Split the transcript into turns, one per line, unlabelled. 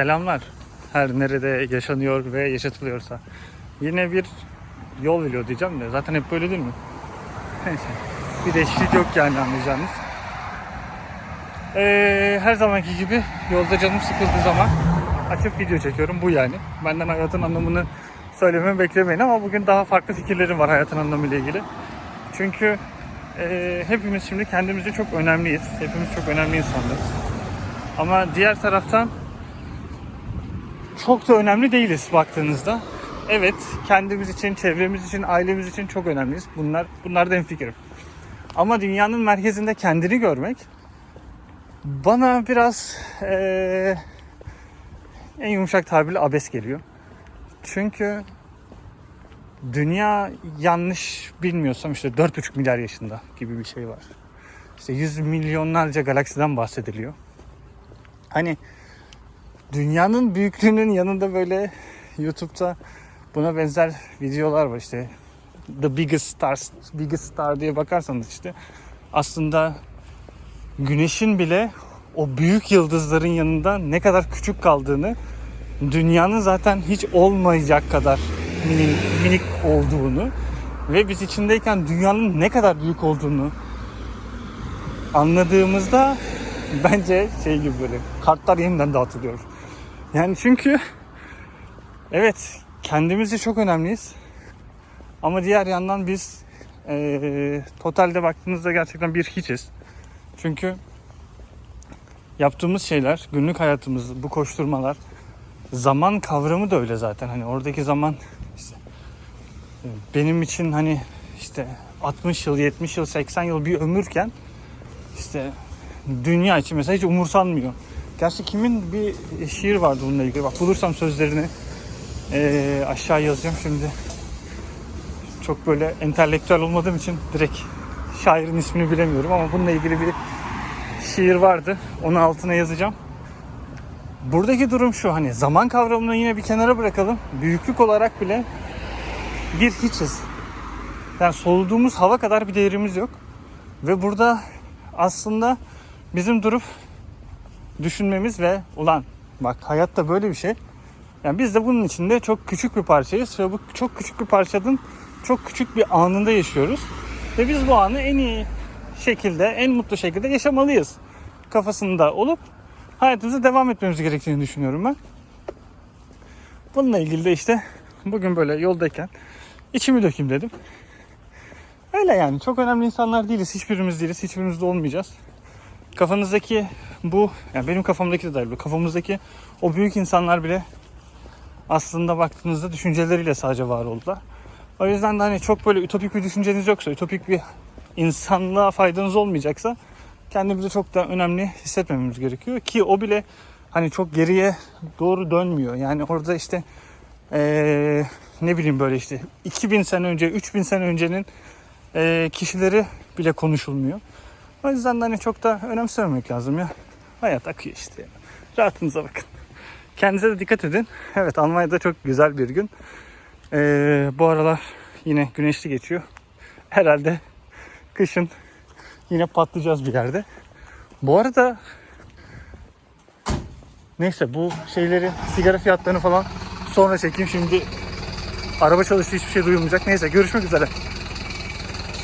Selamlar. Her nerede yaşanıyor ve yaşatılıyorsa. Yine bir yol vlog diyeceğim de zaten hep böyle değil mi? Neyse. Bir değişiklik yok yani anlayacağınız. Ee, her zamanki gibi yolda canım sıkıldığı zaman açıp video çekiyorum. Bu yani. Benden hayatın anlamını söylememi beklemeyin ama bugün daha farklı fikirlerim var hayatın anlamıyla ilgili. Çünkü e, hepimiz şimdi kendimizi çok önemliyiz. Hepimiz çok önemli insanlarız. Ama diğer taraftan çok da önemli değiliz baktığınızda. Evet, kendimiz için, çevremiz için, ailemiz için çok önemliyiz. Bunlar bunlar da hemfikirim. Ama dünyanın merkezinde kendini görmek bana biraz eee, en yumuşak tabirle abes geliyor. Çünkü dünya yanlış bilmiyorsam işte 4,5 milyar yaşında gibi bir şey var. İşte yüz milyonlarca galaksiden bahsediliyor. Hani dünyanın büyüklüğünün yanında böyle YouTube'da buna benzer videolar var işte. The Biggest Stars, Biggest Star diye bakarsanız işte aslında güneşin bile o büyük yıldızların yanında ne kadar küçük kaldığını dünyanın zaten hiç olmayacak kadar minik, minik olduğunu ve biz içindeyken dünyanın ne kadar büyük olduğunu anladığımızda bence şey gibi böyle kartlar yeniden dağıtılıyor. Yani çünkü evet kendimizce çok önemliyiz. Ama diğer yandan biz eee, totalde baktığınızda gerçekten bir hiçiz. Çünkü yaptığımız şeyler, günlük hayatımız, bu koşturmalar, zaman kavramı da öyle zaten. Hani oradaki zaman işte e, benim için hani işte 60 yıl, 70 yıl, 80 yıl bir ömürken işte dünya için mesela hiç umursanmıyor. Gerçi kimin bir şiir vardı bununla ilgili. Bak bulursam sözlerini eee, aşağı yazacağım şimdi. Çok böyle entelektüel olmadığım için direkt şairin ismini bilemiyorum ama bununla ilgili bir şiir vardı. Onu altına yazacağım. Buradaki durum şu hani zaman kavramını yine bir kenara bırakalım. Büyüklük olarak bile bir hiçiz. Yani soluduğumuz hava kadar bir değerimiz yok. Ve burada aslında bizim durup düşünmemiz ve ulan bak hayatta böyle bir şey. Yani biz de bunun içinde çok küçük bir parçayız ve bu çok küçük bir parçanın çok küçük bir anında yaşıyoruz. Ve biz bu anı en iyi şekilde, en mutlu şekilde yaşamalıyız. Kafasında olup hayatımıza devam etmemiz gerektiğini düşünüyorum ben. Bununla ilgili de işte bugün böyle yoldayken içimi dökeyim dedim. Öyle yani çok önemli insanlar değiliz. Hiçbirimiz değiliz. Hiçbirimiz de olmayacağız. Kafanızdaki bu, yani benim kafamdaki de dahil. Kafamızdaki o büyük insanlar bile aslında baktığınızda düşünceleriyle sadece var oldular. O yüzden de hani çok böyle ütopik bir düşünceniz yoksa, ütopik bir insanlığa faydanız olmayacaksa kendimizi çok da önemli hissetmememiz gerekiyor. Ki o bile hani çok geriye doğru dönmüyor. Yani orada işte eee, ne bileyim böyle işte 2000 sene önce, 3000 sene öncenin eee, kişileri bile konuşulmuyor. O yüzden de hani çok da önemsememek lazım ya. Hayat akıyor işte. Rahatınıza bakın. Kendinize de dikkat edin. Evet Almanya'da çok güzel bir gün. Ee, bu aralar yine güneşli geçiyor. Herhalde kışın yine patlayacağız bir yerde. Bu arada neyse bu şeyleri sigara fiyatlarını falan sonra çekeyim. Şimdi araba çalıştığı hiçbir şey duyulmayacak. Neyse görüşmek üzere.